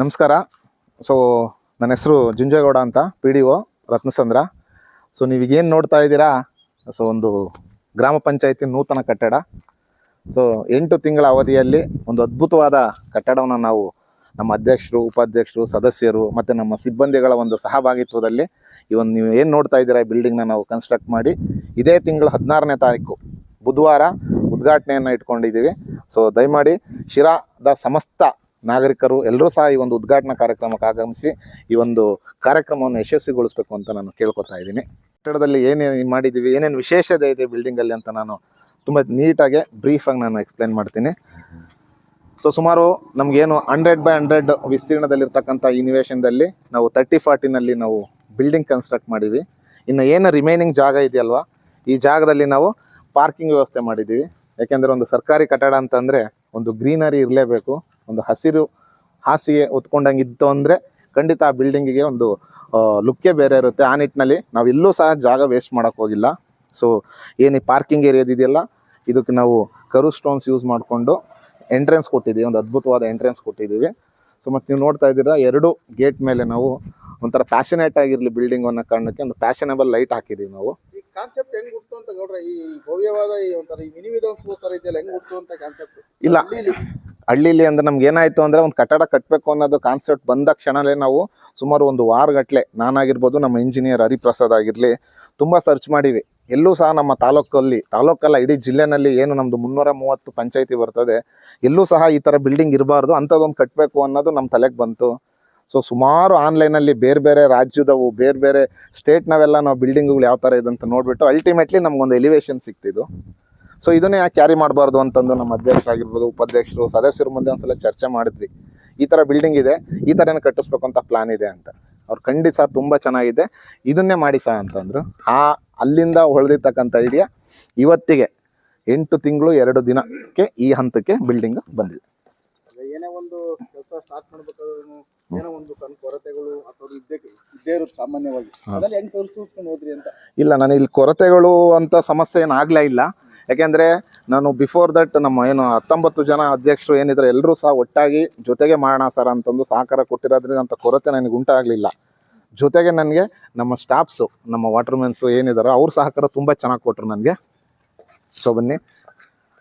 ನಮಸ್ಕಾರ. ಸೊ ನನ್ನ ಹೆಸರು ಜುಂಜೇಗೌಡ ಅಂತ P D O Ratnasandra. So ನೀವೀಗೇನು ನೋಡ್ತಾ ಇದ್ದೀರಾ? ಸೊ ಒಂದು ಗ್ರಾಮ ಪಂಚಾಯತಿ ನೂತನ ಕಟ್ಟಡ. ಸೊ ಎಂಟು ತಿಂಗಳ ಅವಧಿಯಲ್ಲಿ ಒಂದು ಅದ್ಭುತವಾದ ಕಟ್ಟಡವನ್ನು ನಾವು ನಮ್ಮ ಅಧ್ಯಕ್ಷರು, ಉಪಾಧ್ಯಕ್ಷರು, ಸದಸ್ಯರು ಮತ್ತು ನಮ್ಮ ಸಿಬ್ಬಂದಿಗಳ ಒಂದು ಸಹಭಾಗಿತ್ವದಲ್ಲಿ ಈ ಒಂದು ನೀವು ಏನು ನೋಡ್ತಾ ಇದ್ದೀರಾ ಈ ಬಿಲ್ಡಿಂಗ್ನ ನಾವು ಕನ್ಸ್ಟ್ರಕ್ಟ್ ಮಾಡಿ, ಇದೇ ತಿಂಗಳು ಹದಿನಾರನೇ ತಾರೀಕು ಬುಧವಾರ ಉದ್ಘಾಟನೆಯನ್ನು ಇಟ್ಕೊಂಡಿದ್ದೀವಿ. ಸೊ ದಯಮಾಡಿ ಶಿರಾದ ಸಮಸ್ತ ನಾಗರಿಕರು ಎಲ್ಲರೂ ಸಹ ಈ ಒಂದು ಉದ್ಘಾಟನಾ ಕಾರ್ಯಕ್ರಮಕ್ಕೆ ಆಗಮಿಸಿ ಈ ಒಂದು ಕಾರ್ಯಕ್ರಮವನ್ನು ಯಶಸ್ವಿಗೊಳಿಸಬೇಕು ಅಂತ ನಾನು ಕೇಳ್ಕೊತಾ ಇದ್ದೀನಿ. ಕಟ್ಟಡದಲ್ಲಿ ಏನೇನು ಮಾಡಿದ್ದೀವಿ, ಏನೇನು ವಿಶೇಷತೆ ಇದೆ ಬಿಲ್ಡಿಂಗಲ್ಲಿ ಅಂತ ನಾನು ತುಂಬ ನೀಟಾಗಿ ಬ್ರೀಫಾಗಿ ನಾನು ಎಕ್ಸ್ಪ್ಲೇನ್ ಮಾಡ್ತೀನಿ. ಸೊ ಸುಮಾರು ನಮಗೇನು ಹಂಡ್ರೆಡ್ ಬೈ ಹಂಡ್ರೆಡ್ ವಿಸ್ತೀರ್ಣದಲ್ಲಿರ್ತಕ್ಕಂಥ ಈ ನಿವೇಶನದಲ್ಲಿ ನಾವು ತರ್ಟಿ ಫಾರ್ಟಿನಲ್ಲಿ ನಾವು ಬಿಲ್ಡಿಂಗ್ ಕನ್ಸ್ಟ್ರಕ್ಟ್ ಮಾಡೀವಿ ಇನ್ನು ಏನು ರಿಮೈನಿಂಗ್ ಜಾಗ ಇದೆಯಲ್ವ, ಈ ಜಾಗದಲ್ಲಿ ನಾವು ಪಾರ್ಕಿಂಗ್ ವ್ಯವಸ್ಥೆ ಮಾಡಿದ್ದೀವಿ. ಯಾಕೆಂದರೆ ಒಂದು ಸರ್ಕಾರಿ ಕಟ್ಟಡ ಅಂತಂದರೆ ಒಂದು ಗ್ರೀನರಿ ಇರಲೇಬೇಕು. ಒಂದು ಹಸಿರು ಹಾಸಿಗೆ ಹೊತ್ಕೊಂಡಂಗೆ ಇತ್ತು ಅಂದರೆ ಖಂಡಿತ ಆ ಬಿಲ್ಡಿಂಗಿಗೆ ಒಂದು ಲುಕ್ಕೇ ಬೇರೆ ಇರುತ್ತೆ. ಆ ನಿಟ್ಟಿನಲ್ಲಿ ನಾವು ಎಲ್ಲೂ ಸಹ ಜಾಗ ವೇಸ್ಟ್ ಮಾಡೋಕ್ಕೆ ಹೋಗಿಲ್ಲ. ಸೊ ಏನು ಈ ಪಾರ್ಕಿಂಗ್ ಏರಿಯಾದಿದೆಯಲ್ಲ ಇದಕ್ಕೆ ನಾವು ಕರು ಸ್ಟೋನ್ಸ್ ಯೂಸ್ ಮಾಡಿಕೊಂಡು ಎಂಟ್ರೆನ್ಸ್ ಕೊಟ್ಟಿದ್ದೀವಿ. ಒಂದು ಅದ್ಭುತವಾದ ಎಂಟ್ರೆನ್ಸ್ ಕೊಟ್ಟಿದ್ದೀವಿ. ಸೊ ಮತ್ತು ನೀವು ನೋಡ್ತಾ ಇದ್ದೀರ ಎರಡು ಗೇಟ್ ಮೇಲೆ ನಾವು ಒಂಥರ ಪ್ಯಾಷನೇಟ್ ಆಗಿರಲಿ ಬಿಲ್ಡಿಂಗ್ ಅನ್ನೋ ಕಾರಣಕ್ಕೆ ಒಂದು ಪ್ಯಾಷನೇಬಲ್ ಲೈಟ್ ಹಾಕಿದ್ದೀವಿ ನಾವು. ಈ ಕಾನ್ಸೆಪ್ಟ್ ಹೆಂಗ್ ಹುಟ್ಟು ಅಂತ ಗೌಡ್ರ ಈ ಭವ್ಯವಾದ ಈ ಒಂಥರ ಈ ಮಿನಿ ಇದೆಯಲ್ಲ ಹೆಂಗ್ ಹುಟ್ಟು ಅಂತ ಕಾನ್ಸೆಪ್ಟ್ ಇಲ್ಲ. ಹಳ್ಳಿಲಿ ಅಂದ್ರೆ ನಮ್ಗೆ ಏನಾಯ್ತು ಅಂದ್ರೆ ಒಂದು ಕಟ್ಟಡ ಕಟ್ಟಬೇಕು ಅನ್ನೋದು ಕಾನ್ಸೆಪ್ಟ್ ಬಂದ ಕ್ಷಣಲೇ ನಾವು ಸುಮಾರು ಒಂದು ವಾರಗಟ್ಲೆ ನಾನಾಗಿರ್ಬೋದು ನಮ್ಮ ಇಂಜಿನಿಯರ್ ಹರಿಪ್ರಸಾದ್ ಆಗಿರಲಿ ತುಂಬ ಸರ್ಚ್ ಮಾಡಿವಿ. ಎಲ್ಲೂ ಸಹ ನಮ್ಮ ತಾಲೂಕಲ್ಲಿ, ತಾಲೂಕಲ್ಲ ಇಡೀ ಜಿಲ್ಲೆನಲ್ಲಿ ಏನು ನಮ್ಮದು ಮುನ್ನೂರ ಮೂವತ್ತು ಪಂಚಾಯತಿ ಬರ್ತದೆ. ಎಲ್ಲೂ ಸಹ ಈ ಥರ ಬಿಲ್ಡಿಂಗ್ ಇರಬಾರ್ದು, ಅಂಥದ್ದೊಂದು ಕಟ್ಟಬೇಕು ಅನ್ನೋದು ನಮ್ಮ ತಲೆಗೆ ಬಂತು. ಸೊ ಸುಮಾರು ಆನ್ಲೈನಲ್ಲಿ ಬೇರೆ ಬೇರೆ ರಾಜ್ಯದವು, ಬೇರೆ ಬೇರೆ ಸ್ಟೇಟ್ನವೆಲ್ಲ ನಾವು ಬಿಲ್ಡಿಂಗ್ಗಳು ಯಾವ ಥರ ಇದೆ ಅಂತ ನೋಡಿಬಿಟ್ಟು ಅಲ್ಟಿಮೇಟ್ಲಿ ನಮಗೊಂದು ಎಲಿವೇಶನ್ ಸಿಕ್ತಿದ್ದು. ಸೊ ಇದನ್ನೇ ಯಾಕೆ ಕ್ಯಾರಿ ಮಾಡಬಾರ್ದು ಅಂತಂದು ನಮ್ಮ ಅಧ್ಯಕ್ಷರಾಗಿರ್ಬೋದು, ಉಪಾಧ್ಯಕ್ಷರು, ಸದಸ್ಯರು ಮುಂದೆ ಒಂದ್ಸಲ ಚರ್ಚೆ ಮಾಡಿದ್ವಿ. ಈ ಥರ ಬಿಲ್ಡಿಂಗ್ ಇದೆ, ಈ ಥರನೇ ಕಟ್ಟಿಸ್ಬೇಕು ಅಂತ ಪ್ಲಾನ್ ಇದೆ ಅಂತ. ಅವ್ರು ಖಂಡಿತ ಸರ್ ತುಂಬ ಚೆನ್ನಾಗಿದೆ. ಇದನ್ನೇ ಮಾಡಿ ಸಹ ಅಂತಂದರು. ಆ, ಅಲ್ಲಿಂದ ಹೊಳೆದಿರ್ತಕ್ಕಂಥ ಐಡಿಯಾ ಇವತ್ತಿಗೆ ಎಂಟು ತಿಂಗಳು ಎರಡು ದಿನಕ್ಕೆ ಈ ಹಂತಕ್ಕೆ ಬಿಲ್ಡಿಂಗ್ ಬಂದಿದೆ. ಏನೇ ಒಂದು ಕೆಲಸ ಸ್ಟಾರ್ಟ್ ಮಾಡ್ಬೇಕಾದ್ರೂ ಏನೋ ಒಂದು ಸಣ್ಣ ಕೊರತೆಗಳು ಅಥವಾ ಇದ್ದೇ ಇದ್ದೇ ಇರುತ್ತೆ ಸಾಮಾನ್ಯವಾಗಿ. ಅದೆಲ್ಲ ಹೆಂಗ್ ಸರಿಸೂಸ್ಕೊಂಡು ಹೋದ್ರಿ ಅಂತ? ಇಲ್ಲ ನಾನು ಇಲ್ಲಿ ಕೊರತೆಗಳು ಅಂತ ಸಮಸ್ಯೆ ಏನು ಆಗಲೇ ಇಲ್ಲ. ಯಾಕೆಂದರೆ ನಾನು ಬಿಫೋರ್ ದಟ್ ನಮ್ಮ ಏನು ಹತ್ತೊಂಬತ್ತು ಜನ ಅಧ್ಯಕ್ಷರು ಏನಿದ್ರು ಎಲ್ಲರೂ ಸಹ ಒಟ್ಟಾಗಿ ಜೊತೆಗೆ ಮಾಡೋಣ ಸರ್ ಅಂತಂದು ಸಹಕಾರ ಕೊಟ್ಟಿರೋದ್ರಿಂದ ಅಂತ ಕೊರತೆ ನನಗೆ ಉಂಟಾಗಲಿಲ್ಲ ಜೊತೆಗೆ ನನಗೆ ನಮ್ಮ ಸ್ಟಾಫ್ಸು ನಮ್ಮ ವಾಟರ್ಮೆನ್ಸು ಏನಿದಾರೋ ಅವ್ರ ಸಹಕಾರ ತುಂಬ ಚೆನ್ನಾಗಿ ಕೊಟ್ಟರು ನನಗೆ. ಸೊ ಬನ್ನಿ.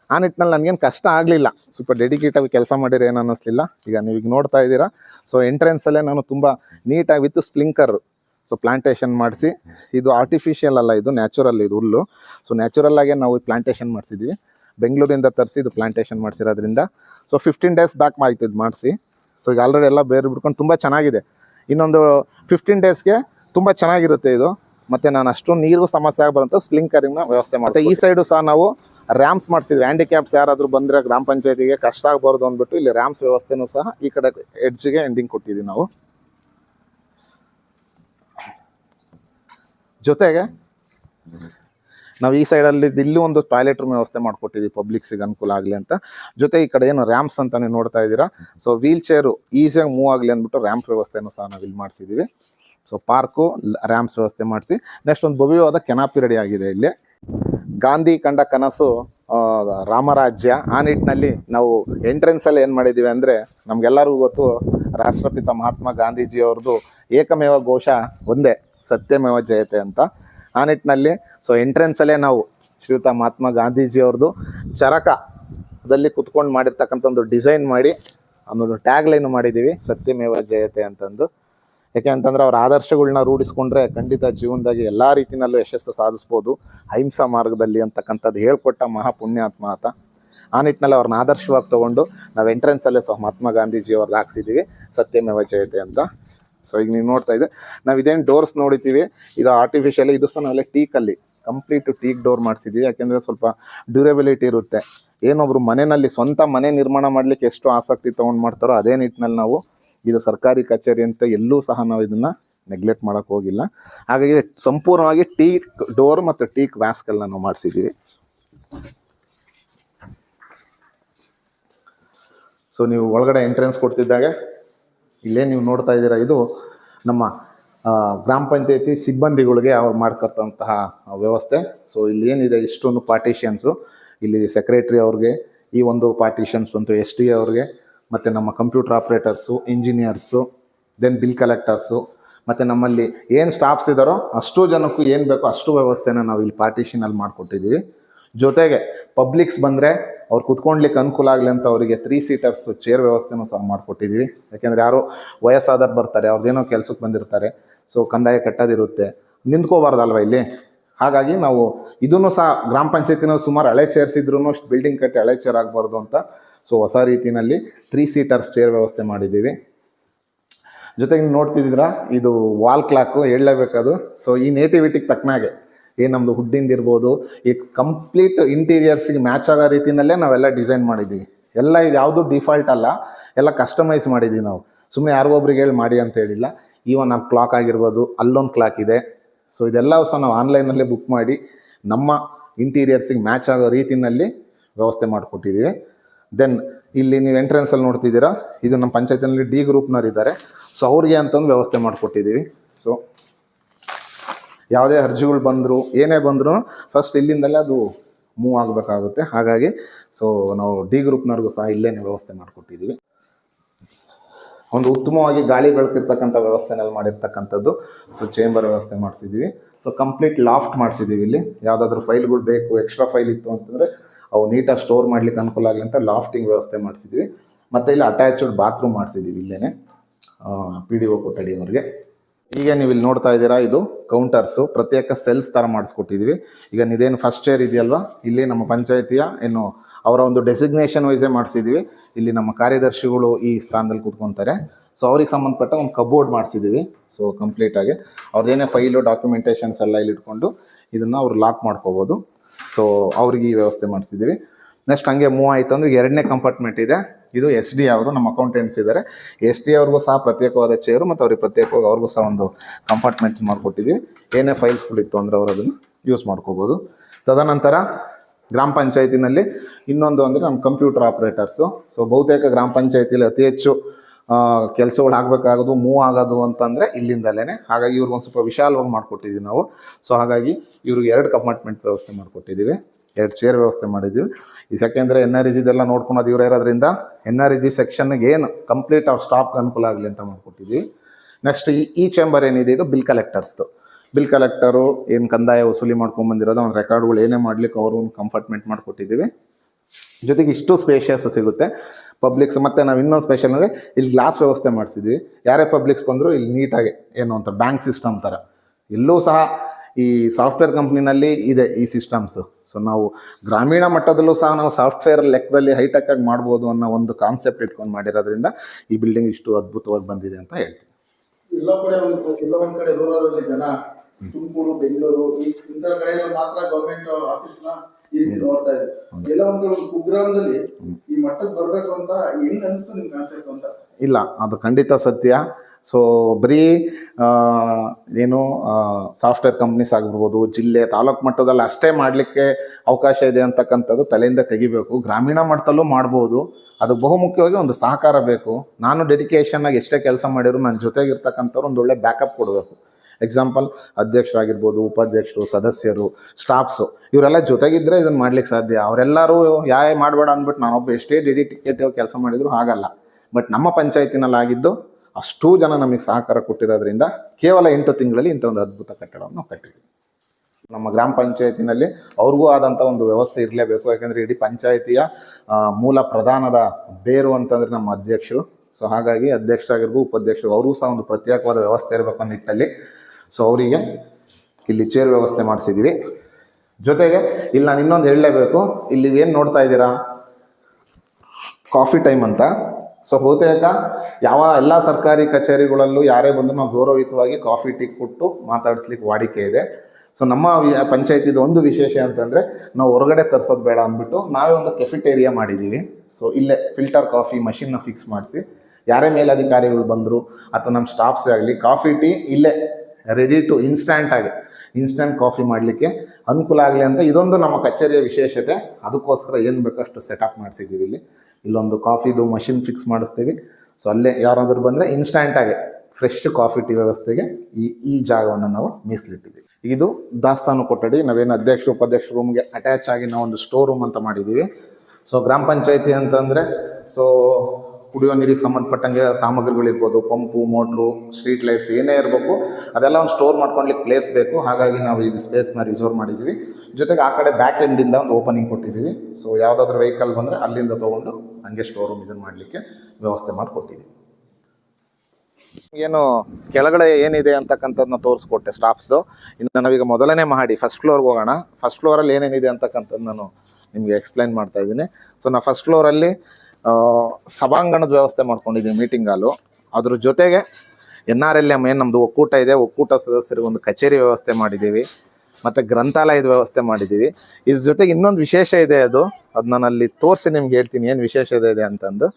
ಆ ನಿಟ್ಟಿನಲ್ಲಿ ನನಗೇನು ಕಷ್ಟ ಆಗಲಿಲ್ಲ. ಸ್ವಲ್ಪ ಡೆಡಿಕೇಟಾಗಿ ಕೆಲಸ ಮಾಡಿರೋ ಏನು ಅನ್ನಿಸ್ಲಿಲ್ಲ. ಈಗ ನೀವು ಈಗ ನೋಡ್ತಾ ಇದ್ದೀರಾ. ಸೊ ಎಂಟ್ರೆನ್ಸಲ್ಲೇ ನಾನು ತುಂಬ ನೀಟಾಗಿ ವಿತ್ ಸ್ಪ್ಲಿಂಕರ್ ಸೊ ಪ್ಲಾಂಟೇಷನ್ ಮಾಡಿಸಿ. ಇದು ಆರ್ಟಿಫಿಷಿಯಲ್ ಅಲ್ಲ ಇದು ನ್ಯಾಚುರಲ್ ಇದು ಹುಲ್ಲು. ಸೊ ನ್ಯಾಚುರಲ್ ಆಗೇ ನಾವು ಪ್ಲಾಂಟೇಷನ್ ಮಾಡಿಸಿದ್ವಿ. ಬೆಂಗಳೂರಿಂದ ತರಿಸಿ ಇದು ಪ್ಲಾಂಟೇಷನ್ ಮಾಡಿಸಿರೋದ್ರಿಂದ. ಸೊ ಫಿಫ್ಟೀನ್ ಡೇಸ್ ಬ್ಯಾಕ್ ಆಯ್ತು ಇದು ಮಾಡಿಸಿ. ಸೊ ಈಗ ಆಲ್ರೆಡಿ ಎಲ್ಲ ಬೇರೆ ಬಿಡ್ಕೊಂಡು ತುಂಬ ಚೆನ್ನಾಗಿದೆ. ಇನ್ನೊಂದು ಫಿಫ್ಟೀನ್ ಡೇಸ್ಗೆ ತುಂಬ ಚೆನ್ನಾಗಿರುತ್ತೆ ಇದು. ಮತ್ತು ನಾನು ಅಷ್ಟು ನೀರು ಸಮಸ್ಯೆ ಆಗಬಾರಂತ ಸ್ಪ್ಲಿಂಕರಿಂಗ್ನ ವ್ಯವಸ್ಥೆ ಮಾಡ್ತೆ ಈ ಸೈಡು ಸಹ ನಾವು ರ್ಯಾಮ್ಸ್ ಮಾಡಿಸಿದ್ವಿ. ಹ್ಯಾಂಡಿಕ್ಯಾಪ್ಸ್ ಯಾರಾದರೂ ಬಂದರೆ ಗ್ರಾಮ ಪಂಚಾಯತಿಗೆ ಕಷ್ಟ ಆಗಬಾರ್ದು ಅಂದ್ಬಿಟ್ಟು ಇಲ್ಲಿ ರ್ಯಾಮ್ಸ್ ವ್ಯವಸ್ಥೆನೂ ಸಹ ಈ ಕಡೆ ಎಡ್ಜ್ಗೆ ಎಂಡಿಂಗ್ ಕೊಟ್ಟಿದ್ದೀವಿ ನಾವು. ಜೊತೆಗೆ ನಾವು ಈ ಸೈಡಲ್ಲಿ ಇಲ್ಲಿ ಒಂದು ಟಾಯ್ಲೆಟ್ ರೂಮ್ ವ್ಯವಸ್ಥೆ ಮಾಡಿಕೊಟ್ಟಿದ್ದೀವಿ ಪಬ್ಲಿಕ್ಸಿಗೆ ಅನುಕೂಲ ಆಗಲಿ ಅಂತ. ಜೊತೆ ಈ ಕಡೆ ಏನು ರ್ಯಾಮ್ಸ್ ಅಂತ ನೀವು ನೋಡ್ತಾ ಇದ್ದೀರಾ? ಸೊ ವೀಲ್ ಚೇರು ಈಸಿಯಾಗಿ ಮೂವ್ ಆಗಲಿ ಅಂದ್ಬಿಟ್ಟು ರ್ಯಾಂಪ್ ವ್ಯವಸ್ಥೆನೂ ಸಹ ನಾವು ಇಲ್ಲಿ ಮಾಡಿಸಿದ್ದೀವಿ ಸೊ ಪಾರ್ಕು ರ್ಯಾಮ್ಸ್ ವ್ಯವಸ್ಥೆ ಮಾಡಿಸಿ. ನೆಕ್ಸ್ಟ್ ಒಂದು ಭವ್ಯವಾದ ಕೆನಾಪಿ ರೆಡಿ ಆಗಿದೆ ಇಲ್ಲಿ. ಗಾಂಧಿ ಕಂಡ ಕನಸು ರಾಮರಾಜ್ಯ. ಆ ನಿಟ್ಟಿನಲ್ಲಿ ನಾವು ಎಂಟ್ರೆನ್ಸಲ್ಲಿ ಏನು ಮಾಡಿದ್ದೀವಿ ಅಂದರೆ, ನಮಗೆಲ್ಲರಿಗೂ ಗೊತ್ತು, ರಾಷ್ಟ್ರಪಿತ ಮಹಾತ್ಮ ಗಾಂಧೀಜಿಯವ್ರದ್ದು ಏಕಮೇವ ಘೋಷ ಒಂದೇ, ಸತ್ಯಮೇವ ಜಯತೆ ಅಂತ. ಆ ನಿಟ್ಟಿನಲ್ಲಿ ಸೊ ಎಂಟ್ರೆನ್ಸಲ್ಲೇ ನಾವು ಶ್ರೀಯುತ ಮಹಾತ್ಮ ಗಾಂಧೀಜಿಯವ್ರದ್ದು ಚರಕದಲ್ಲಿ ಕುತ್ಕೊಂಡು ಮಾಡಿರ್ತಕ್ಕಂಥ ಒಂದು ಡಿಸೈನ್ ಮಾಡಿ ಒಂದು ಟ್ಯಾಗ್ಲೈನು ಮಾಡಿದ್ದೀವಿ ಸತ್ಯಮೇವ ಜಯತೆ ಅಂತಂದು. ಯಾಕೆ ಅಂತಂದ್ರೆ ಅವ್ರ ಆದರ್ಶಗಳನ್ನ ರೂಢಿಸ್ಕೊಂಡ್ರೆ ಖಂಡಿತ ಜೀವನದಾಗಿ ಎಲ್ಲ ರೀತಿಯಲ್ಲೂ ಯಶಸ್ಸು ಸಾಧಿಸ್ಬೋದು. ಅಹಿಂಸಾ ಮಾರ್ಗದಲ್ಲಿ ಅಂತಕ್ಕಂಥದ್ದು ಹೇಳ್ಕೊಟ್ಟ ಮಹಾ ಪುಣ್ಯಾತ್ಮ ಆತ. ಆ ನಿಟ್ಟಿನಲ್ಲಿ ಅವ್ರನ್ನ ಆದರ್ಶವಾಗಿ ತಗೊಂಡು ನಾವು ಎಂಟ್ರೆನ್ಸಲ್ಲೇ ಸಹ ಮಹಾತ್ಮ ಗಾಂಧೀಜಿ ಅವ್ರದ್ದು ಹಾಕ್ಸಿದ್ದೀವಿ ಸತ್ಯಮೇವ ಜಯತೆ ಅಂತ. ಸೊ ಈಗ ನೀವು ನೋಡ್ತಾ ಇದ್ದೆ ನಾವು ಇದೇನು ಡೋರ್ಸ್ ನೋಡಿತೀವಿ ಇದು ಆರ್ಟಿಫಿಷಿಯಲ್ ಇದು ಸಹ ನಾವೆಲ್ಲ ಟೀಕಲ್ಲಿ ಕಂಪ್ಲೀಟ್ ಟೀಕ್ ಡೋರ್ ಮಾಡಿಸಿದ್ವಿ. ಯಾಕೆಂದರೆ ಸ್ವಲ್ಪ ಡ್ಯೂರೆಬಿಲಿಟಿ ಇರುತ್ತೆ. ಏನೊಬ್ರು ಮನೆಯಲ್ಲಿ ಸ್ವಂತ ಮನೆ ನಿರ್ಮಾಣ ಮಾಡಲಿಕ್ಕೆ ಎಷ್ಟು ಆಸಕ್ತಿ ತೊಗೊಂಡು ಮಾಡ್ತಾರೋ ಅದೇ ನಿಟ್ಟಿನಲ್ಲಿ ನಾವು ಇದು ಸರ್ಕಾರಿ ಕಚೇರಿ ಅಂತ ಎಲ್ಲೂ ಸಹ ನಾವು ಇದನ್ನು ನೆಗ್ಲೆಕ್ಟ್ ಮಾಡೋಕ್ಕೆ ಹೋಗಿಲ್ಲ. ಹಾಗಾಗಿ ಸಂಪೂರ್ಣವಾಗಿ ಟೀಕ್ ಡೋರ್ ಮತ್ತು ಟೀಕ್ ವ್ಯಾಸ್ಗಳನ್ನ ನಾವು ಮಾಡಿಸಿದ್ದೀವಿ ಸೊ ನೀವು ಒಳಗಡೆ ಎಂಟ್ರೆನ್ಸ್ ಕೊಡ್ತಿದ್ದಾಗ, ಇಲ್ಲೇ ನೀವು ನೋಡ್ತಾ ಇದ್ದೀರಾ, ಇದು ನಮ್ಮ ಗ್ರಾಮ ಪಂಚಾಯತಿ ಸಿಬ್ಬಂದಿಗಳಿಗೆ ಅವ್ರು ಮಾಡ್ಕರ್ತಂತಹ ವ್ಯವಸ್ಥೆ. ಸೊ ಇಲ್ಲಿ ಏನಿದೆ? ಇಷ್ಟೊಂದು ಪಾರ್ಟಿಷನ್ಸು ಇಲ್ಲಿ ಸೆಕ್ರೆಟ್ರಿ ಅವ್ರಿಗೆ, ಈ ಒಂದು ಪಾರ್ಟಿಷನ್ಸ್ ಬಂತು ಎಸ್ ಡಿ ಅವ್ರಿಗೆ, ಮತ್ತು ನಮ್ಮ computer operators engineers then bill collectors ಮತ್ತು ನಮ್ಮಲ್ಲಿ ಏನು ಸ್ಟಾಫ್ಸ್ ಇದ್ದಾರೋ ಅಷ್ಟು ಜನಕ್ಕೂ ಏನು ಬೇಕೋ ಅಷ್ಟು ವ್ಯವಸ್ಥೆನ ನಾವು ಇಲ್ಲಿ ಪಾರ್ಟಿಷನಲ್ಲಿ ಮಾಡಿಕೊಟ್ಟಿದ್ದೀವಿ ಜೊತೆಗೆ ಪಬ್ಲಿಕ್ಸ್ ಬಂದರೆ ಅವ್ರು ಕುತ್ಕೊಂಡ್ಲಿಕ್ಕೆ ಅನುಕೂಲ ಆಗಲಿ ಅಂತ ಅವರಿಗೆ ತ್ರೀ ಸೀಟರ್ಸ್ ಚೇರ್ ವ್ಯವಸ್ಥೆನೂ ಸಹ ಮಾಡಿಕೊಟ್ಟಿದ್ದೀವಿ ಯಾಕೆಂದರೆ ಯಾರೋ ವಯಸ್ಸಾದವ್ರು ಬರ್ತಾರೆ ಅವ್ರದ್ದೇನೋ ಕೆಲಸಕ್ಕೆ ಬಂದಿರ್ತಾರೆ, ಸೊ ಕಂದಾಯ ಕಟ್ಟೋದಿರುತ್ತೆ. ನಿಂತ್ಕೋಬಾರ್ದಲ್ವ ಇಲ್ಲಿ? ಹಾಗಾಗಿ ನಾವು ಇದನ್ನು ಸಹ ಗ್ರಾಮ ಪಂಚಾಯತಿನಲ್ಲಿ ಸುಮಾರು ಹಳೆ ಚೇರ್ಸ್ ಇದ್ರೂ ಬಿಲ್ಡಿಂಗ್ ಕಟ್ಟಿ ಹಳೆ ಚೇರ್ ಆಗಬಾರ್ದು ಅಂತ, ಸೊ ಹೊಸ ರೀತಿಯಲ್ಲಿ ತ್ರೀ ಸೀಟರ್ಸ್ ಚೇರ್ ವ್ಯವಸ್ಥೆ ಮಾಡಿದ್ದೀವಿ ಜೊತೆಗೆ ನೋಡ್ತಿದ್ದೀರಾ, ಇದು ವಾಲ್ ಕ್ಲಾಕು ಹೇಳಲೇಬೇಕದು ಸೊ ಈ ನೇಟಿವಿಟಿಗೆ ತಕ್ಕನಾಗೆ ಏನು ನಮ್ಮದು ಹುಡ್ಡಿಂದ ಇರ್ಬೋದು, ಈ ಕಂಪ್ಲೀಟ್ ಇಂಟೀರಿಯರ್ಸಿಗೆ ಮ್ಯಾಚ್ ಆಗೋ ರೀತಿಯಲ್ಲೇ ನಾವೆಲ್ಲ ಡಿಸೈನ್ ಮಾಡಿದ್ದೀವಿ ಎಲ್ಲ ಇದು ಯಾವುದು ಡಿಫಾಲ್ಟ್ ಅಲ್ಲ, ಎಲ್ಲ ಕಸ್ಟಮೈಸ್ ಮಾಡಿದ್ದೀವಿ ನಾವು. ಸುಮ್ಮನೆ ಯಾರಿಗೊಬ್ರಿಗೆ ಹೇಳಿ ಮಾಡಿ ಅಂತ ಹೇಳಿಲ್ಲ. ಈವನ್ ನಮ್ಮ ಕ್ಲಾಕ್ ಆಗಿರ್ಬೋದು, ಅಲ್ಲೊಂದು ಕ್ಲಾಕ್ ಇದೆ. ಸೊ ಇದೆಲ್ಲ ಸಹ ನಾವು ಆನ್ಲೈನಲ್ಲೇ ಬುಕ್ ಮಾಡಿ, ನಮ್ಮ ಇಂಟೀರಿಯರ್ಸಿಗೆ ಮ್ಯಾಚ್ ಆಗೋ ರೀತಿಯಲ್ಲಿ ವ್ಯವಸ್ಥೆ ಮಾಡಿಕೊಟ್ಟಿದ್ದೀವಿ ದೆನ್ ಇಲ್ಲಿ ನೀವು ಎಂಟ್ರೆನ್ಸಲ್ಲಿ ನೋಡ್ತಿದ್ದೀರಾ, ಇದು ನಮ್ಮ ಪಂಚಾಯತಿನಲ್ಲಿ ಡಿ ಗ್ರೂಪ್ನವ್ರು ಇದ್ದಾರೆ ಸೊ ಅವ್ರಿಗೆ ಅಂತಂದು ವ್ಯವಸ್ಥೆ ಮಾಡಿಕೊಟ್ಟಿದ್ದೀವಿ ಸೊ ಯಾವುದೇ ಅರ್ಜಿಗಳು ಬಂದರು, ಏನೇ ಬಂದರೂ ಫಸ್ಟ್ ಇಲ್ಲಿಂದಲೇ ಅದು ಮೂವ್ ಆಗಬೇಕಾಗುತ್ತೆ. ಹಾಗಾಗಿ ಸೊ ನಾವು ಡಿ ಗ್ರೂಪ್ನವ್ರಿಗೂ ಸಹ ಇಲ್ಲೇ ವ್ಯವಸ್ಥೆ ಮಾಡಿಕೊಟ್ಟಿದ್ದೀವಿ ಒಂದು ಉತ್ತಮವಾಗಿ ಗಾಳಿ ಬೆಳಕಿರ್ತಕ್ಕಂಥ ವ್ಯವಸ್ಥೆನಲ್ಲಿ ಮಾಡಿರ್ತಕ್ಕಂಥದ್ದು ಸೊ ಚೇಂಬರ್ ವ್ಯವಸ್ಥೆ ಮಾಡಿಸಿದ್ದೀವಿ ಸೊ ಕಂಪ್ಲೀಟ್ ಲಾಫ್ಟ್ ಮಾಡಿಸಿದ್ದೀವಿ ಇಲ್ಲಿ. ಯಾವುದಾದ್ರೂ ಫೈಲ್ಗಳು ಬೇಕು ಎಕ್ಸ್ಟ್ರಾ ಫೈಲ್ ಇತ್ತು ಅಂತಂದರೆ ಅವು ನೀಟಾಗಿ ಸ್ಟೋರ್ ಮಾಡ್ಲಿಕ್ಕೆ ಅನುಕೂಲ ಆಗಲಿ ಅಂತ ಲಾಫ್ಟಿಂಗ್ ವ್ಯವಸ್ಥೆ ಮಾಡಿಸಿದ್ದೀವಿ ಮತ್ತು ಇಲ್ಲಿ ಅಟ್ಯಾಚ್ಡ್ ಬಾತ್ರೂಮ್ ಮಾಡಿಸಿದ್ದೀವಿ ಇಲ್ಲೇ ಪಿ ಡಿ ಒ ಕೊಠಡಿಯವ್ರಿಗೆ. ಈಗ ನೀವು ಇಲ್ಲಿ ನೋಡ್ತಾ ಇದ್ದೀರಾ, ಇದು ಕೌಂಟರ್ಸು ಪ್ರತ್ಯೇಕ ಸೆಲ್ಸ್ ಥರ ಮಾಡಿಸ್ಕೊಟ್ಟಿದ್ವಿ. ಈಗ ಇದೇನು ಫಸ್ಟ್ ಇಯರ್ ಇದೆಯಲ್ವಾ? ಇಲ್ಲಿ ನಮ್ಮ ಪಂಚಾಯಿತಿಯ ಏನು ಅವರ ಒಂದು ಡೆಸಿಗ್ನೇಷನ್ ವೈಸೇ ಮಾಡಿಸಿದ್ವಿ. ಇಲ್ಲಿ ನಮ್ಮ ಕಾರ್ಯದರ್ಶಿಗಳು ಈ ಸ್ಥಾನದಲ್ಲಿ ಕೂತ್ಕೊತಾರೆ. ಸೊ ಅವ್ರಿಗೆ ಸಂಬಂಧಪಟ್ಟ ಒಂದು ಕಬೋರ್ಡ್ ಮಾಡಿಸಿದ್ದೀವಿ ಸೊ ಕಂಪ್ಲೀಟಾಗಿ ಅವ್ರದ್ದೇನೇ ಫೈಲು ಡಾಕ್ಯುಮೆಂಟೇಷನ್ಸ್ ಎಲ್ಲ ಇಲ್ಲಿ ಇಟ್ಕೊಂಡು ಇದನ್ನು ಅವ್ರು ಲಾಕ್ ಮಾಡ್ಕೋಬೋದು. ಸೊ ಅವ್ರಿಗೆ ಈ ವ್ಯವಸ್ಥೆ ಮಾಡಿಸಿದ್ದೀವಿ ನೆಕ್ಸ್ಟ್ ಹಂಗೆ ಮೂವ್ ಆಯಿತು ಅಂದ್ರೆ ಎರಡನೇ ಕಂಪಾರ್ಟ್ಮೆಂಟ್ ಇದೆ. ಇದು ಎಸ್ ಡಿ ಅವರು, ನಮ್ಮ ಅಕೌಂಟೆಂಟ್ಸ್ ಇದ್ದಾರೆ ಎಸ್ ಡಿ ಅವ್ರಿಗೂ ಸಹ ಪ್ರತ್ಯೇಕವಾದ ಚೇರು ಮತ್ತು ಅವ್ರಿಗೆ ಪ್ರತ್ಯೇಕವಾಗಿ ಅವ್ರಿಗೂ ಸಹ ಒಂದು ಕಂಪಾರ್ಟ್ಮೆಂಟ್ ಮಾಡಿಕೊಟ್ಟಿದ್ದೀವಿ ಏನೇ ಫೈಲ್ಸ್ಗಳಿತ್ತು ಅಂದರೆ ಅವರು ಅದನ್ನು ಯೂಸ್ ಮಾಡ್ಕೋಬೋದು. ತದನಂತರ ಗ್ರಾಮ ಪಂಚಾಯತಿನಲ್ಲಿ ಇನ್ನೊಂದು ಅಂದರೆ ನಮ್ಮ ಕಂಪ್ಯೂಟರ್ ಆಪ್ರೇಟರ್ಸು ಸೊ ಬಹುತೇಕ ಗ್ರಾಮ ಪಂಚಾಯತಿಯಲ್ಲಿ ಅತಿ ಹೆಚ್ಚು ಕೆಲಸಗಳು ಆಗಬೇಕಾಗೋದು ಮೂವ್ ಆಗೋದು ಅಂತಂದರೆ ಇಲ್ಲಿಂದಲೇ ಹಾಗಾಗಿ ಇವ್ರಿಗೊಂದು ಸ್ವಲ್ಪ ವಿಶಾಲವಾಗಿ ಮಾಡಿಕೊಟ್ಟಿದ್ದೀವಿ ನಾವು. ಸೊ ಹಾಗಾಗಿ ಇವ್ರಿಗೆ ಎರಡು ಕಂಪಾರ್ಟ್ಮೆಂಟ್ ವ್ಯವಸ್ಥೆ ಮಾಡಿಕೊಟ್ಟಿದ್ದೀವಿ ಎರಡು ಚೇರ್ ವ್ಯವಸ್ಥೆ ಮಾಡಿದ್ದೀವಿ ಈ ಯಾಕೆಂದರೆ ಎನ್ ಆರ್ ಇಜಿದೆಲ್ಲ ನೋಡ್ಕೊಳೋದು ಇವ್ರು ಇರೋದ್ರಿಂದ ಎನ್ ಆರ್ ಇಜಿ ಸೆಕ್ಷನ್ಗೆ ಏನು ಕಂಪ್ಲೀಟ್ ಅವ್ರ ಸ್ಟಾಫ್ಗೆ ಅನುಕೂಲ ಆಗಲಿ ಅಂತ ಮಾಡಿಕೊಟ್ಟಿದ್ವಿ. ನೆಕ್ಸ್ಟ್ ಈ ಈ ಚೇಂಬರ್ ಏನಿದೆ ಇದು ಬಿಲ್ ಕಲೆಕ್ಟರ್ಸ್ದು ಬಿಲ್ ಕಲೆಕ್ಟರು ಏನು ಕಂದಾಯ ವಸೂಲಿ ಮಾಡ್ಕೊಂಬಂದಿರೋದು ಅವ್ನ ರೆಕಾರ್ಡ್ಗಳು ಏನೇ ಮಾಡ್ಲಿಕ್ಕೆ ಅವರು ಒಂದು ಕಂಫರ್ಟ್ಮೆಂಟ್ ಮಾಡಿಕೊಟ್ಟಿದ್ದೀವಿ. ಜೊತೆಗೆ ಇಷ್ಟು ಸ್ಪೇಷಿಯಸ್ ಸಿಗುತ್ತೆ. ಪಬ್ಲಿಕ್ಸ್ ಮತ್ತು ನಾವು ಇನ್ನೊಂದು ಸ್ಪೆಷಲ್ ಅಂದರೆ ಇಲ್ಲಿ ಗ್ಲಾಸ್ ವ್ಯವಸ್ಥೆ ಮಾಡಿಸಿದ್ವಿ. ಯಾರೇ ಪಬ್ಲಿಕ್ಸ್ ಬಂದರೂ ಇಲ್ಲಿ ನೀಟಾಗಿ ಏನು ಅಂತ ಬ್ಯಾಂಕ್ ಸಿಸ್ಟಮ್ ಥರ. ಎಲ್ಲೂ ಸಹ ಈ ಸಾಫ್ಟ್ವೇರ್ ಕಂಪ್ನಿನಲ್ಲಿ ಇದೆ ಈ ಸಿಸ್ಟಮ್ಸ್ ಸೊ ನಾವು ಗ್ರಾಮೀಣ ಮಟ್ಟದಲ್ಲೂ ಸಹ ನಾವು ಸಾಫ್ಟ್ವೇರ್ ಲೆಕ್ಕದಲ್ಲಿ ಹೈಟೆಕ್ ಆಗಿ ಮಾಡ್ಬೋದು ಅನ್ನೋ ಒಂದು ಕಾನ್ಸೆಪ್ಟ್ ಇಟ್ಕೊಂಡು ಮಾಡಿರೋದ್ರಿಂದ ಈ ಬಿಲ್ಡಿಂಗ್ ಇಷ್ಟು ಅದ್ಭುತವಾಗಿ ಬಂದಿದೆ ಅಂತ ಹೇಳ್ತೀನಿ. ಎಲ್ಲ ಕಡೆ ಒಂದು ಎಲ್ಲ ಒಂದ್ ಕಡೆ ರೂರಲ್ ಅಲ್ಲಿ ಜನ ತುಮಕೂರು ಬೆಂಗಳೂರು ಈ ಇಂಥ ಕಡೆ ಮಾತ್ರ ಗವರ್ಮೆಂಟ್ ಆಫೀಸ್ನ ಈ ರೀತಿ ನೋಡ್ತಾ ಇದೆ. ಎಲ್ಲ ಒಂದು ಕುಗ್ರಾಮದಲ್ಲಿ ಈ ಮಟ್ಟಕ್ಕೆ ಬರ್ಬೇಕು ಅಂತ ಹೆಂಗ್ ಅನಿಸ್ತು ನಿಮ್ ಕಾನ್ಸೆಪ್ಟ್ ಅಂತ? ಇಲ್ಲ ಅದು ಖಂಡಿತ ಸತ್ಯ. ಸೊ ಬರೀ ಏನು ಸಾಫ್ಟ್ವೇರ್ ಕಂಪ್ನೀಸ್ ಆಗಿರ್ಬೋದು ಜಿಲ್ಲೆ, ತಾಲೂಕು ಮಟ್ಟದಲ್ಲಿ ಅಷ್ಟೇ ಮಾಡಲಿಕ್ಕೆ ಅವಕಾಶ ಇದೆ ಅಂತಕ್ಕಂಥದ್ದು ತಲೆಯಿಂದ ತೆಗಿಬೇಕು. ಗ್ರಾಮೀಣ ಮಟ್ಟದಲ್ಲೂ ಮಾಡ್ಬೋದು. ಅದು ಬಹುಮುಖ್ಯವಾಗಿ ಒಂದು ಸಹಕಾರ ಬೇಕು. ನಾನು ಡೆಡಿಕೇಶನ್ ಆಗಿ ಎಷ್ಟೇ ಕೆಲಸ ಮಾಡಿದ್ರು ನನ್ನ ಜೊತೆಗಿರ್ತಕ್ಕಂಥವ್ರು ಒಂದು ಒಳ್ಳೆ ಬ್ಯಾಕಪ್ ಕೊಡಬೇಕು. ಎಕ್ಸಾಂಪಲ್ ಅಧ್ಯಕ್ಷರಾಗಿರ್ಬೋದು, ಉಪಾಧ್ಯಕ್ಷರು, ಸದಸ್ಯರು ಸ್ಟಾಫ್ಸು ಇವರೆಲ್ಲ ಜೊತೆಗಿದ್ದರೆ ಇದನ್ನು ಮಾಡ್ಲಿಕ್ಕೆ ಸಾಧ್ಯ. ಅವರೆಲ್ಲರೂ, ಯಾ ಮಾಡಬೇಡ ಅಂದ್ಬಿಟ್ಟು ನಾನೊಬ್ಬ ಎಷ್ಟೇ ಡೆಡಿಕೇಟಿವ್ ಕೆಲಸ ಮಾಡಿದ್ರು ಹಾಗಲ್ಲ. ಬಟ್ ನಮ್ಮ ಪಂಚಾಯತಿನಲ್ಲಿ ಆಗಿದ್ದು ಅಷ್ಟೂ ಜನ ನಮಗೆ ಸಹಕಾರ ಕೊಟ್ಟಿರೋದ್ರಿಂದ ಕೇವಲ ಎಂಟು ತಿಂಗಳಲ್ಲಿ ಇಂಥ ಒಂದು ಅದ್ಭುತ ಕಟ್ಟಡವನ್ನು ಕಟ್ಟಿದ್ದೀವಿ ನಮ್ಮ ಗ್ರಾಮ ಪಂಚಾಯತಿನಲ್ಲಿ ಅವ್ರಿಗೂ ಆದಂಥ ಒಂದು ವ್ಯವಸ್ಥೆ ಇರಲೇಬೇಕು, ಯಾಕೆಂದರೆ ಇಡೀ ಪಂಚಾಯತಿಯ ಮೂಲ ಪ್ರಧಾನದ ಬೇರು ಅಂತಂದರೆ ನಮ್ಮ ಅಧ್ಯಕ್ಷರು. ಸೊ ಹಾಗಾಗಿ ಅಧ್ಯಕ್ಷರಾಗಿರ್ಬೋದು, ಉಪಾಧ್ಯಕ್ಷರು, ಅವ್ರಿಗೂ ಸಹ ಒಂದು ಪ್ರತ್ಯೇಕವಾದ ವ್ಯವಸ್ಥೆ ಇರಬೇಕು ಅನ್ನೋ ನಿಟ್ಟಲ್ಲಿ ಸೊ ಅವರಿಗೆ ಇಲ್ಲಿ ಚೇರ್ ವ್ಯವಸ್ಥೆ ಮಾಡಿಸಿದ್ದೀವಿ. ಜೊತೆಗೆ ಇಲ್ಲಿ ನಾನು ಇನ್ನೊಂದು ಹೇಳಲೇಬೇಕು. ಇಲ್ಲಿ ಏನು ನೋಡ್ತಾ ಇದ್ದೀರಾ? ಕಾಫಿ ಟೈಮ್ ಅಂತ. ಸೊ ಬಹುತೇಕ ಯಾವ ಎಲ್ಲ ಸರ್ಕಾರಿ ಕಚೇರಿಗಳಲ್ಲೂ ಯಾರೇ ಬಂದರೂ ನಾವು ಗೌರವಯುತವಾಗಿ ಕಾಫಿ, ಟೀ ಕೊಟ್ಟು ಮಾತಾಡಿಸ್ಲಿಕ್ಕೆ ವಾಡಿಕೆ ಇದೆ. ಸೊ ನಮ್ಮ ಪಂಚಾಯತಿದು ಒಂದು ವಿಶೇಷ ಅಂತಂದರೆ ನಾವು ಹೊರಗಡೆ ತರಿಸೋದು ಬೇಡ ಅಂದ್ಬಿಟ್ಟು ನಾವೇ ಒಂದು ಕೆಫಿಟೇರಿಯಾ ಮಾಡಿದ್ದೀವಿ ಸೊ ಇಲ್ಲೇ ಫಿಲ್ಟರ್ ಕಾಫಿ ಮಷಿನ್ನ ಫಿಕ್ಸ್ ಮಾಡಿಸಿ ಯಾರೇ ಮೇಲಧಿಕಾರಿಗಳು ಬಂದರು ಅಥವಾ ನಮ್ಮ ಸ್ಟಾಫ್ಸೇ ಆಗಲಿ ಕಾಫಿ, ಟೀ ಇಲ್ಲೇ ರೆಡಿ ಟು ಇನ್ಸ್ಟ್ಯಾಂಟಾಗಿ ಇನ್ಸ್ಟಂಟ್ ಕಾಫಿ ಮಾಡಲಿಕ್ಕೆ ಅನುಕೂಲ ಆಗಲಿ ಅಂತ ಇದೊಂದು ನಮ್ಮ ಕಚೇರಿಯ ವಿಶೇಷತೆ. ಅದಕ್ಕೋಸ್ಕರ ಏನು ಬೇಕಷ್ಟು ಸೆಟಪ್ ಮಾಡಿಸಿದ್ದೀವಿ ಇಲ್ಲಿ. ಇಲ್ಲೊಂದು ಕಾಫಿದು ಮಷಿನ್ ಫಿಕ್ಸ್ ಮಾಡಿಸ್ತೀವಿ. ಸೊ ಅಲ್ಲೇ ಯಾರಾದರೂ ಬಂದರೆ ಇನ್ಸ್ಟ್ಯಾಂಟಾಗಿ ಫ್ರೆಶ್ ಕಾಫಿ ಟೀ ವ್ಯವಸ್ಥೆಗೆ ಈ ಈ ಜಾಗವನ್ನು ನಾವು ಮೀಸಲಿಟ್ಟಿದ್ದೀವಿ. ಇದು ದಾಸ್ತಾನು ಕೊಠಡಿ. ನಾವೇನು ಅಧ್ಯಕ್ಷರು ಉಪಾಧ್ಯಕ್ಷ ರೂಮ್ಗೆ ಅಟ್ಯಾಚ್ ಆಗಿ ನಾವು ಒಂದು ಸ್ಟೋರ್ ರೂಮ್ ಅಂತ ಮಾಡಿದ್ದೀವಿ. ಸೊ ಗ್ರಾಮ ಪಂಚಾಯತಿ ಅಂತಂದರೆ ಸೊ ಕುಡಿಯೋ ನೀರಿಗೆ ಸಂಬಂಧಪಟ್ಟಂಗೆ ಸಾಮಗ್ರಿಗಳಿರ್ಬೋದು, ಪಂಪು, ಮೋಟ್ರು, ಸ್ಟ್ರೀಟ್ ಲೈಟ್ಸ್ ಏನೇ ಇರಬೇಕು, ಅದೆಲ್ಲ ಒಂದು ಸ್ಟೋರ್ ಮಾಡ್ಕೊಳ್ಲಿಕ್ಕೆ ಪ್ಲೇಸ್ ಬೇಕು. ಹಾಗಾಗಿ ನಾವು ಈ ಸ್ಪೇಸ್ನ ರಿಸರ್ವ್ ಮಾಡಿದ್ದೀವಿ ಜೊತೆಗೆ ಆ ಕಡೆ ಬ್ಯಾಕ್ ಎಂಡಿಂದ ಒಂದು ಓಪನಿಂಗ್ ಕೊಟ್ಟಿದ್ದೀವಿ ಸೊ ಯಾವುದಾದ್ರೂ ವೆಹಿಕಲ್ ಬಂದರೆ ಅಲ್ಲಿಂದ ತೊಗೊಂಡು ಹಂಗೆ ಸ್ಟೋರ್ ರೂಮ್ ಇದನ್ನು ಮಾಡಲಿಕ್ಕೆ ವ್ಯವಸ್ಥೆ ಮಾಡಿಕೊಟ್ಟಿದ್ದೀವಿ ಏನು ಕೆಳಗಡೆ ಏನಿದೆ ಅಂತಕ್ಕಂಥದ್ದನ್ನ ತೋರಿಸ್ಕೊಟ್ಟೆ ಸ್ಟಾಫ್ಸ್ದು ಇನ್ನು ನಾವೀಗ ಮೊದಲನೇ ಮಾಡಿ ಫಸ್ಟ್ ಫ್ಲೋರ್ಗೆ ಹೋಗೋಣ. ಫಸ್ಟ್ ಫ್ಲೋರಲ್ಲಿ ಏನೇನಿದೆ ಅಂತಕ್ಕಂಥದ್ದು ನಾನು ನಿಮಗೆ ಎಕ್ಸ್ಪ್ಲೈನ್ ಮಾಡ್ತಾ ಇದ್ದೀನಿ. ಸೊ ನಾ ಫಸ್ಟ್ ಫ್ಲೋರಲ್ಲಿ ಸಭಾಂಗಣದ ವ್ಯವಸ್ಥೆ ಮಾಡ್ಕೊಂಡಿದ್ದೀವಿ ಮೀಟಿಂಗ್ ಹಾಲು ಅದ್ರ ಜೊತೆಗೆ ಎನ್ ಆರ್ ಎಲ್ ಎಂ ಏನು ನಮ್ಮದು ಒಕ್ಕೂಟ ಇದೆ, ಒಕ್ಕೂಟ ಸದಸ್ಯರಿಗೆ ಒಂದು ಕಚೇರಿ ವ್ಯವಸ್ಥೆ ಮಾಡಿದ್ದೀವಿ ಮತ್ತು ಗ್ರಂಥಾಲಯದ ವ್ಯವಸ್ಥೆ ಮಾಡಿದ್ದೀವಿ ಇದ್ರ ಜೊತೆಗೆ ಇನ್ನೊಂದು ವಿಶೇಷ ಇದೆ ಅದು. ಅದು ನಾನು ಅಲ್ಲಿ ತೋರಿಸಿ ನಿಮ್ಗೆ ಹೇಳ್ತೀನಿ ಏನು ವಿಶೇಷ ಇದೆ ಅಂತಂದು.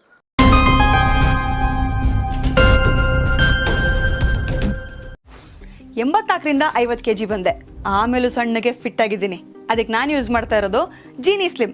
ಎಂಬತ್ನಾಲ್ಕರಿಂದ ಐವತ್ತು ಕೆ ಜಿ ಬಂದೆ. ಆಮೇಲೂ ಸಣ್ಣಗೆ ಫಿಟ್ ಆಗಿದ್ದೀನಿ. ಅದಕ್ಕೆ ನಾನು ಯೂಸ್ ಮಾಡ್ತಾ ಇರೋದು ಜೀನಿ ಸ್ಲಿಮ್